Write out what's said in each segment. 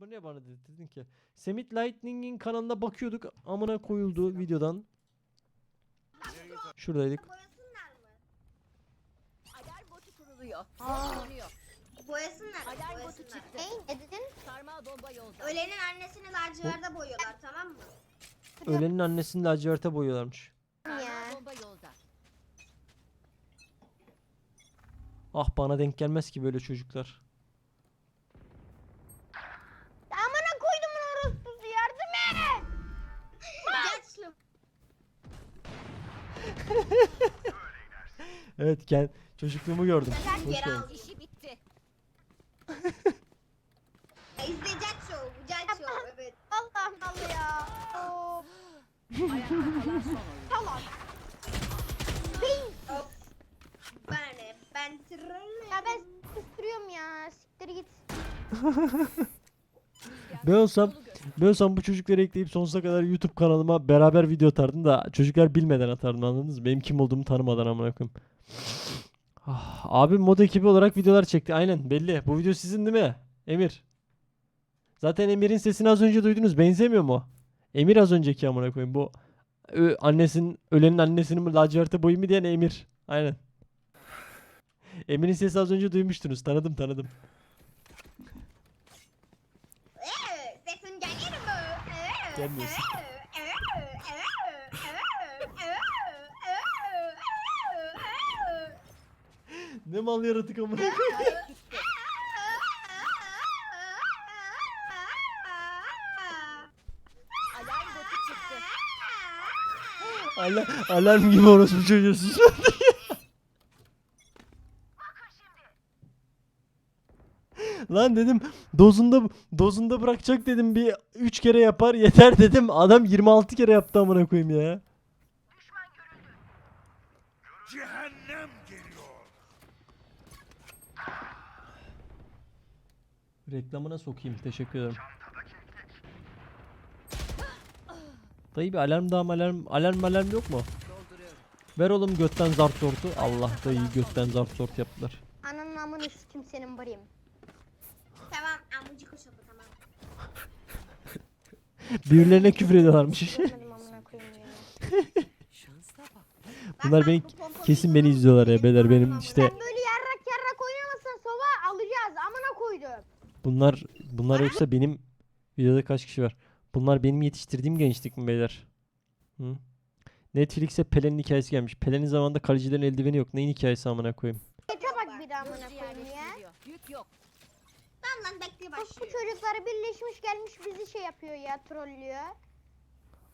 abone bana dedi, dedin ki. Semit Lightning'in kanalına bakıyorduk. Amına koyuldu videodan. Şuradaydık. Boyasınlar mı? Alarm botu kuruluyor. Aa. Sesleniyor. Boyasınlar mı? Alarm botu Boyasınlar. çıktı. Ne? Ne dedin? Sarmal bomba yolda. Ölenin annesini laciverde boyuyorlar tamam mı? Ölenin annesini laciverte boyuyorlarmış. Sarmal bomba yolda. Ah bana denk gelmez ki böyle çocuklar. Evet gel çocukluğumu gördüm. Sen Hoş geldin. İşi bitti. İzleyecek show. Güzel show evet. Allah Allah ya. Oyun. Tamam. Hop. Bana ne? Ben trollüm. Ya ben kıstırıyorum ya. Siktir git. Ben olsam ben olsam bu çocukları ekleyip sonsuza kadar YouTube kanalıma beraber video atardım da çocuklar bilmeden atardım anladınız mı? Benim kim olduğumu tanımadan amına koyayım. Ah, abim mod ekibi olarak videolar çekti. Aynen belli. Bu video sizin değil mi? Emir. Zaten Emir'in sesini az önce duydunuz. Benzemiyor mu? Emir az önceki amına koyayım. Bu ö, annesinin ölenin annesinin mi laciverte boyu mu diyen Emir. Aynen. Emir'in sesi az önce duymuştunuz. Tanıdım tanıdım. Sesin gelir mi? Gelmiyorsun. ee, ee, ee, ee, ee, ee, ee. Ne mal yaratık amına koyayım. Alarm botu çıktı. Alarm, gibi orospu çocuğu susmadı. Lan dedim dozunda dozunda bırakacak dedim bir 3 kere yapar yeter dedim. Adam 26 kere yaptı amına koyayım ya. Reklamına sokayım. Teşekkür ederim. Dayı bir alarm daha alarm alarm alarm yok mu? Ver oğlum götten zart sortu. Allah dayı götten zart sort yaptılar. Ananın amını sikim senin barayım. Tamam amcık hoşafı tamam. Birbirlerine küfür ediyorlarmış. Görmedim amına koyayım ya. Bak, Bunlar beni kesin iyi beni izliyorlar ya beyler benim işte Sen böyle Bunlar bunlar yoksa benim videoda kaç kişi var? Bunlar benim yetiştirdiğim gençlik mi beyler? Hı? Netflix'e Pelin'in hikayesi gelmiş. Pelin'in zamanında kalecilerin eldiveni yok. Neyin hikayesi amına koyayım? Ete bak bir de amına koyayım ya. Yük yok. Tamam lan bekle Bak bu başlıyor. çocukları birleşmiş gelmiş bizi şey yapıyor ya trollüyor.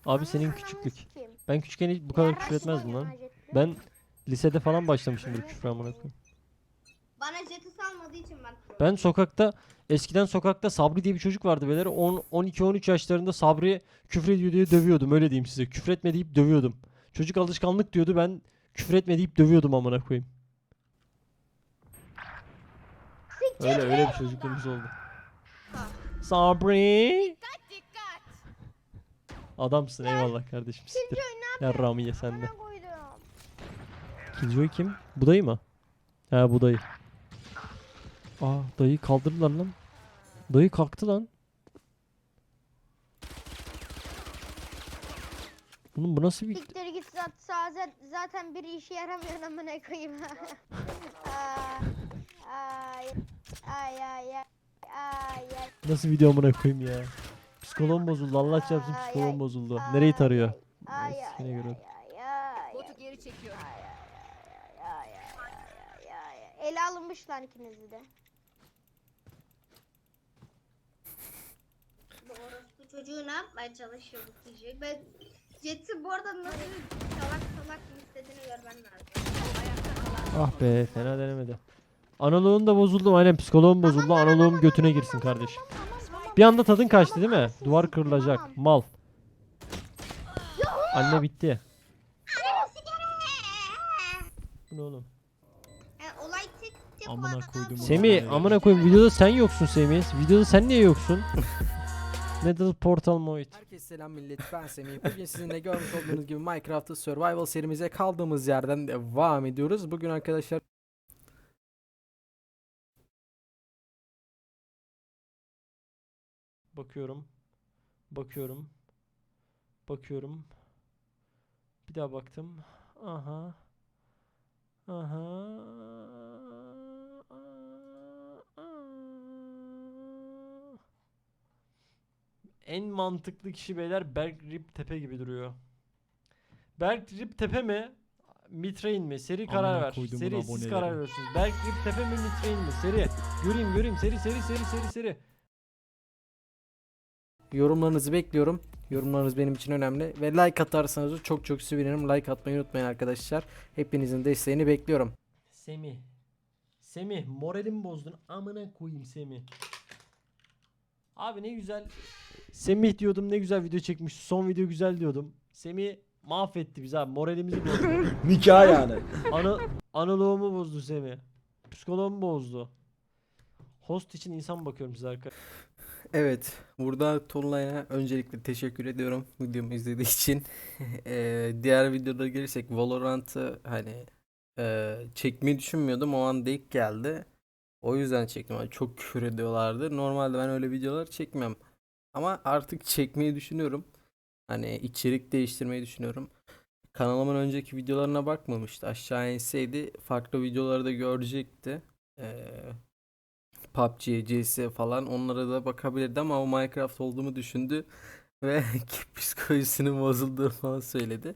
Abi senin küçüklük. Ben küçükken hiç bu kadar küfür etmezdim lan. Ben lisede falan başlamışımdır küfür amına koyayım. Bana jeti salmadığı için ben. Ben sokakta eskiden sokakta Sabri diye bir çocuk vardı beyler. 10 12 13 yaşlarında Sabri küfür ediyor diye dövüyordum. Öyle diyeyim size. Küfür etme deyip dövüyordum. Çocuk alışkanlık diyordu. Ben küfür etme deyip dövüyordum amına koyayım. Öyle öyle bir çocukluğumuz oldu. Sabri. Dikkat. Adamsın eyvallah kardeşim. Siktir. Ya Ramiye sen de. amına koydum. Killjoy kim? Bu dayı mı? He bu dayı. Aa dayı kaldırdılar lan. Dayı kalktı lan. Bunun bu nasıl bir... Siktir git zat, zaten, zaten bir işe yaramıyor amına koyayım. Aa, ay ay ay ay ay ay. Nasıl video amına koyayım ya. Psikoloğum bozuldu. Allah çarpsın ay, bozuldu. Nereyi tarıyor? Ay ay Botu geri ay. Ele alınmış lan ikinizi de. Bu orospu çocuğu ne yapmaya çalışıyor bu çocuğu? Ben jeti bu arada nasıl salak salak istediğini görmen lazım. Ah be fena denemedi. Analoğun da bozuldu. Aynen psikoloğum bozuldu. Analoğum götüne girsin kardeşim. Bir anda tadın kaçtı değil mi? Duvar kırılacak. Mal. Anne bitti. Bu ne oğlum? Yani olay tek tek Amına koydum Semih amına koyayım videoda sen yoksun Semih. Videoda sen niye yoksun? Metal Portal Moit. Herkese selam millet ben Semih. Bugün sizinle görmüş olduğunuz gibi Minecraft'ta Survival serimize kaldığımız yerden devam ediyoruz. Bugün arkadaşlar Bakıyorum. Bakıyorum. Bakıyorum. Bir daha baktım. Aha. Aha. En mantıklı kişi beyler Berk Rip Tepe gibi duruyor. Berk Rip Tepe mi? Mitrain mi? Seri karar Amına ver. koyduğumun Seri siz aboneleri. karar veriyorsunuz. Berk Rip Tepe mi Mitrain mi? Seri. Göreyim göreyim. Seri seri seri seri seri. Yorumlarınızı bekliyorum. Yorumlarınız benim için önemli. Ve like atarsanız da çok çok sevinirim. Like atmayı unutmayın arkadaşlar. Hepinizin desteğini bekliyorum. Semih. Semih moralimi bozdun. Amına koyayım Semih. Abi ne güzel. Semih diyordum ne güzel video çekmiş. Son video güzel diyordum. Semih mahvetti bizi abi. Moralimizi bozdu. Nikah yani. Ana, analığımı bozdu Semih. Psikoloğumu bozdu. Host için insan bakıyorum size arkadaşlar. Evet, burada Tolunay'a öncelikle teşekkür ediyorum videomu izlediği için. Eee, diğer videoda gelirsek Valorant'ı hani eee, çekmeyi düşünmüyordum. O an denk geldi. O yüzden çektim. Hani çok küfür ediyorlardı. Normalde ben öyle videolar çekmem. Ama artık çekmeyi düşünüyorum. Hani içerik değiştirmeyi düşünüyorum. Kanalımın önceki videolarına bakmamıştı. Aşağı inseydi farklı videoları da görecekti. Eee PUBG, CS falan onlara da bakabilirdi ama o Minecraft olduğumu düşündü ve psikolojisinin bozulduğunu falan söyledi.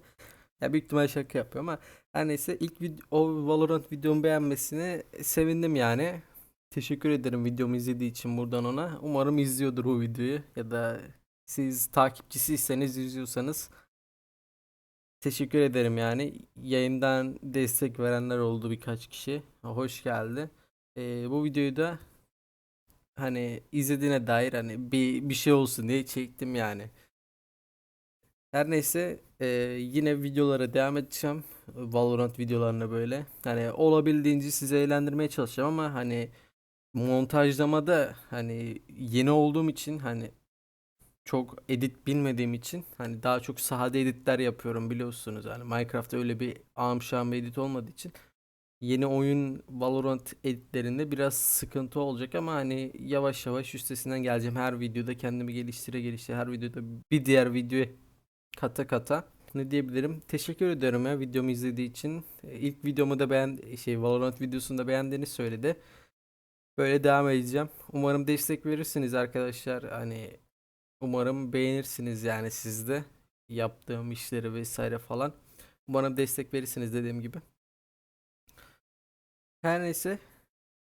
Ya büyük ihtimal şaka yapıyor ama her neyse ilk vid- o Valorant videomu beğenmesine sevindim yani. Teşekkür ederim videomu izlediği için buradan ona. Umarım izliyordur o videoyu ya da siz takipçisiyseniz izliyorsanız teşekkür ederim yani. Yayından destek verenler oldu birkaç kişi. Hoş geldi. Ee, bu videoyu da hani izlediğine dair hani bir bir şey olsun diye çektim yani. Her neyse eee, yine videolara devam edeceğim. Valorant videolarına böyle. Hani olabildiğince sizi eğlendirmeye çalışacağım ama hani montajlamada hani yeni olduğum için hani çok edit bilmediğim için hani daha çok sade editler yapıyorum biliyorsunuz. Hani Minecraft'ta öyle bir amşam edit olmadığı için yeni oyun Valorant editlerinde biraz sıkıntı olacak ama hani yavaş yavaş üstesinden geleceğim. Her videoda kendimi geliştire geliştire her videoda bir diğer videoya kata kata ne diyebilirim? Teşekkür ediyorum ya videomu izlediği için. İlk videomu da beğen şey Valorant videosunu da beğendiğini söyledi. Böyle devam edeceğim. Umarım destek verirsiniz arkadaşlar. Hani umarım beğenirsiniz yani siz de yaptığım işleri vesaire falan. Umarım destek verirsiniz dediğim gibi. Her neyse.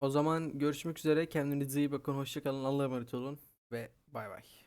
O zaman görüşmek üzere. Kendinize iyi bakın. Hoşça kalın. Allah'a emanet olun ve bay bay.